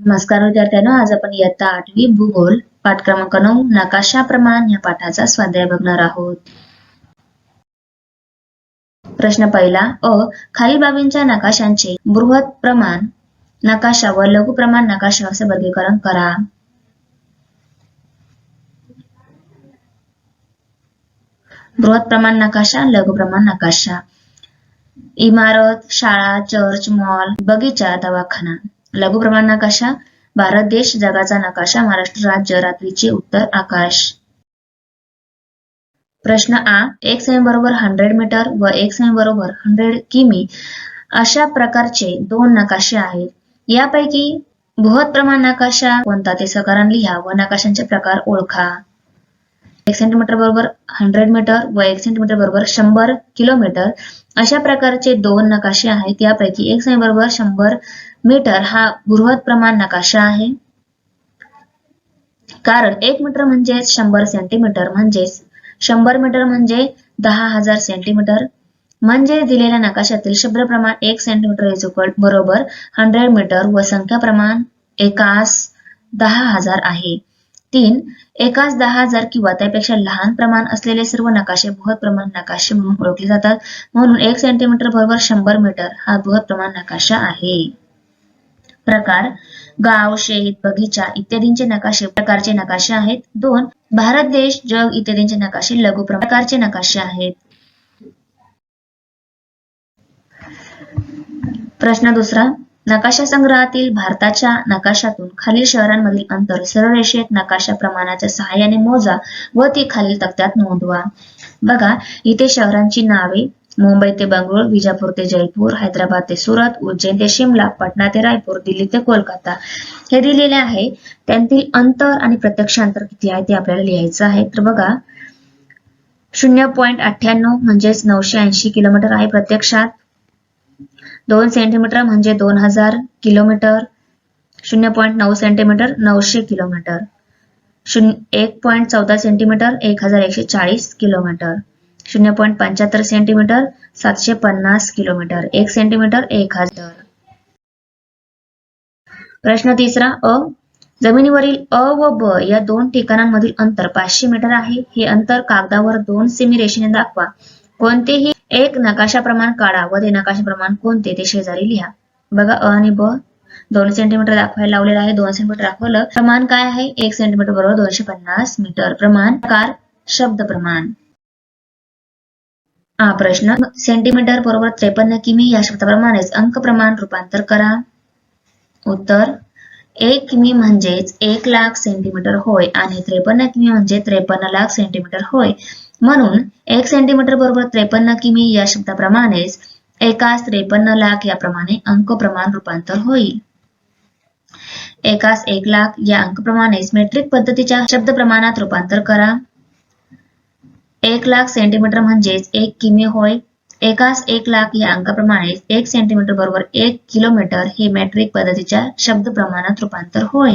नमस्कार विद्यार्थ्यांनो आज आपण इयत्ता आठवी भूगोल पाठ क्रमांक नऊ नकाशा प्रमाण या पाठाचा स्वाध्याय बघणार आहोत. प्रश्न पहिला अ खालील बाबींच्या नकाशांचे बृहत प्रमाण नकाशा व लघु प्रमाण नकाशा असे वर्गीकरण करा. बृहत प्रमाण नकाशा लघु प्रमाण नकाशा. इमारत शाळा चर्च मॉल बगीचा दवाखाना. लघु प्रमाण नकाशा भारत देश जगाचा नकाशा महाराष्ट्र राज्य रात्रीचे उत्तर आकाश. प्रश्न आ एक सेमी बरोबर हंड्रेड मीटर व एक सेमी बरोबर हंड्रेड किमी अशा प्रकारचे दोन नकाशे आहेत. यापैकी बृहत प्रमाण नकाशा कोणता ते सकारण लिहा व नकाशांचे प्रकार ओळखा. एक सेंटीमीटर बरोबर हंड्रेड मीटर व एक सेंटीमीटर बरोबर शंभर किलोमीटर अशा प्रकारचे दोन नकाशे आहेत. यापैकी एक सेमी बरोबर शंभर मीटर हा बृहत प्रमाण नकाशा आहे. कारण एक मीटर म्हणजे शंभर सेंटीमीटर म्हणजेच शंभर मीटर म्हणजे दहा हजार सेंटीमीटर म्हणजे दिलेल्या नकाशातील शब्द प्रमाण एक सेंटीमीटर इज इक्वल बरोबर हंड्रेड मीटर व संख्या प्रमाण एकास दहा हजार आहे. तीन एकाच दहा हजार किंवा त्यापेक्षा लहान प्रमाण असलेले सर्व नकाशे बृहत प्रमाण नकाशे म्हणून ओळखले जातात. म्हणून एक सेंटीमीटर बरोबर शंभर मीटर हा बृहत प्रमाण नकाशा आहे. प्रकार गाव शेत बगीचा इत्यादींचे नकाशे प्रकारचे नकाशे आहेत. दोन भारत देश जग इत्यादींचे नकाशे लघु प्रकारचे नकाशे आहेत. प्रश्न दुसरा नकाशा संग्रहातील भारताच्या नकाशातून खालील शहरांमधील अंतर सरळ रेषेत नकाशा प्रमाणाच्या सहाय्याने मोजा व ती खालील तक्त्यात नोंदवा. बघा इथे शहरांची नावे मुंबई ते बंगळूर विजापूर ते जयपूर हैदराबाद ते सुरत उज्जैन ते शिमला पटना ते रायपूर दिल्ली ते कोलकाता हे दिलेले आहे. त्यांतील अंतर आणि प्रत्यक्ष अंतर किती आहे ते आपल्याला लिहायचं आहे. तर बघा शून्य पॉईंट अठ्ठ्याण्णव म्हणजेच नऊशे ऐंशी किलोमीटर आहे प्रत्यक्षात. दोन सेंटीमीटर म्हणजे दोन हजार किलोमीटर. शून्य पॉईंट नऊ सेंटीमीटर नऊशे किलोमीटर. शून्य एक पॉईंट चौदा सेंटीमीटर एक हजार एकशे चाळीस किलोमीटर. शून्य पॉईंट पंच्याहत्तर सेंटीमीटर सातशे पन्नास किलोमीटर एक सेंटीमीटर एक हजार. प्रश्न तिसरा अ. जमिनीवरील अ व ब या दोन ठिकाणांमधील अंतर पाचशे मीटर आहे. हे अंतर कागदावर दोन सेमी रेषेने दाखवा. कोणतेही एक नकाशा प्रमाण काढा व ते नकाशा प्रमाण कोणते ते शेजारी लिहा. बघा अ आणि ब. दोन सेंटीमीटर दाखवायला लावलेलं आहे. दोन सेंटीमीटर दाखवलं. प्रमाण काय आहे? एक सेंटीमीटर बरोबर दोनशे पन्नास मीटर. प्रमाण कार शब्द प्रमाण. हा प्रश्न. सेंटीमीटर बरोबर त्रेपन्न किमी या शब्दाप्रमाणेच अंक प्रमाण रूपांतर करा. उत्तर एक किमी म्हणजेच एक लाख सेंटीमीटर होय आणि त्रेपन्न किमी म्हणजे त्रेपन्न लाख सेंटीमीटर होय. म्हणून एक सेंटीमीटर बरोबर त्रेपन्न किमी या शब्दाप्रमाणेच एकास त्रेपन्न लाख याप्रमाणे अंक प्रमाण रूपांतर होईल. एकास एक लाख या अंकप्रमाणेच मेट्रिक पद्धतीच्या शब्द प्रमाणात रूपांतर करा. एक लाख सेंटीमीटर म्हणजेच एक किमी होय. एकास एक लाख या अंकाप्रमाणे एक सेंटीमीटर बरोबर एक किलोमीटर हे मॅट्रिक पद्धतीच्या शब्द प्रमाणात रूपांतर होय.